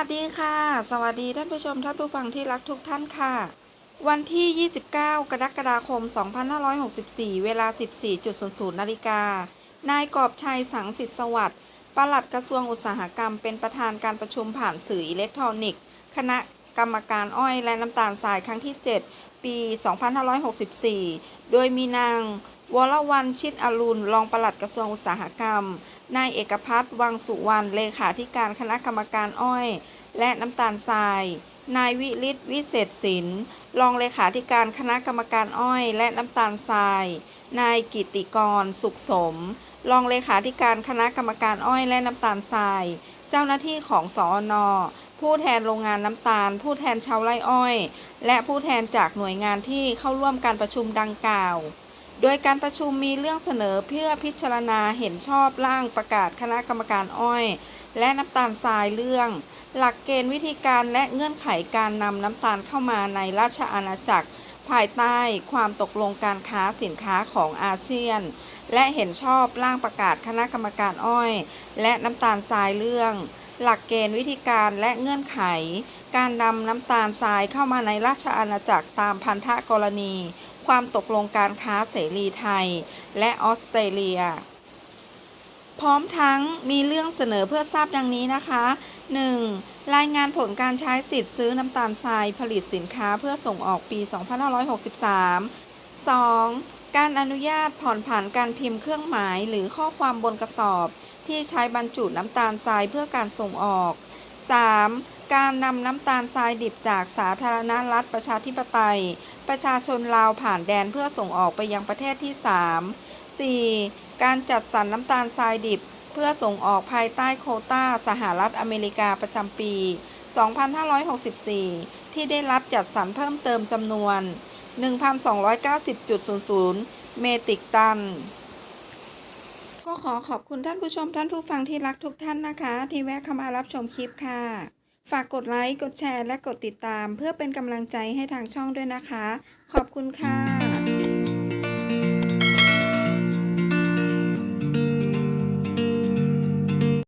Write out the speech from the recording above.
ัสดีค่ะ สวัสดีท่านผู้ชมท่านผู้ฟังที่รักทุกท่านค่ะ วันที่ 29 กรกฎาคม 2564 เวลา 14.00นาฬิกานายกอบชัยสังสิทธิสวัสดิ์ปลัดกระทรวงอุตสาหกรรม เป็นประธานการประชุมผ่านสื่ออิเล็กทรอนิกส์ คณะกรรมการอ้อยและน้ำตาลทรายครั้งที่ 7 ปี 2564 โดยมีนางวรวรรณชิดอรุณรองปลัดกระทรวงอุตสาหกรรม นายเอกพัฒน์วังสุวรรณเลขาธิการคณะกรรมการอ้อย และน้ำตาลทราย นายวิริศวิเศษศิลป์รองเลขาธิการคณะกรรมการอ้อยและน้ำตาลทราย นายกิติกร สุขสม รองเลขาธิการคณะกรรมการอ้อยและน้ำตาลทราย เจ้าหน้าที่ของสอนอผู้แทนโรงงานน้ำตาล ผู้แทนชาวไร่อ้อย และผู้แทนจากหน่วยงานที่เข้าร่วมการประชุมดังกล่าว โดยการประชุมมีเรื่องเสนอเพื่อพิจารณาเห็นชอบร่างประกาศคณะกรรมการอ้อย และน้ำตาลทรายเรื่อง หลักเกณฑ์วิธีการและเงื่อนไขการนำน้ำตาลเข้ามาในราชอาณาจักร ภายใต้ความตกลงการค้าสินค้าของอาเซียน และเห็นชอบร่างประกาศคณะกรรมการอ้อย และน้ำตาลทรายเรื่อง หลักเกณฑ์วิธีการและเงื่อนไข การนำน้ำตาลทรายเข้ามาในราชอาณาจักรตามพันธกรณี ความตกลงการค้าเสรีไทย และออสเตรเลีย พร้อมทั้งมีเรื่องเสนอเพื่อทราบดังนี้นะคะ 1. รายงานผลการใช้สิทธิ์ซื้อน้ำตาลทรายผลิตสินค้าเพื่อส่งออกปี 2563 2. การอนุญาตผ่อนผันการพิมพ์เครื่องหมายหรือข้อความบนกระสอบ ที่ใช้บรรจุน้ำตาลทรายเพื่อการส่งออก 3. การนำน้ำตาลทรายดิบจากสาธารณรัฐประชาธิปไตย ประชาชนลาวผ่านแดนเพื่อส่งออกไปยังประเทศที่ 3 4. การจัดสรรน้ำตาลทรายดิบ เพื่อส่งออกภายใต้โคต้าสหรัฐอเมริกาประจำปี 2564 ที่ได้รับจัดสรรเพิ่มเติมจำนวน 1,290.00 เมตริกตัน ก็ขอขอบคุณท่านผู้ชมท่านผู้ฟังที่รักทุกท่านนะคะ ที่แวะเข้ามารับชมคลิปค่ะ ฝากกดไลค์ กดแชร์ และกดติดตาม เพื่อเป็นกำลังใจให้ทางช่องด้วยนะคะ ขอบคุณค่ะ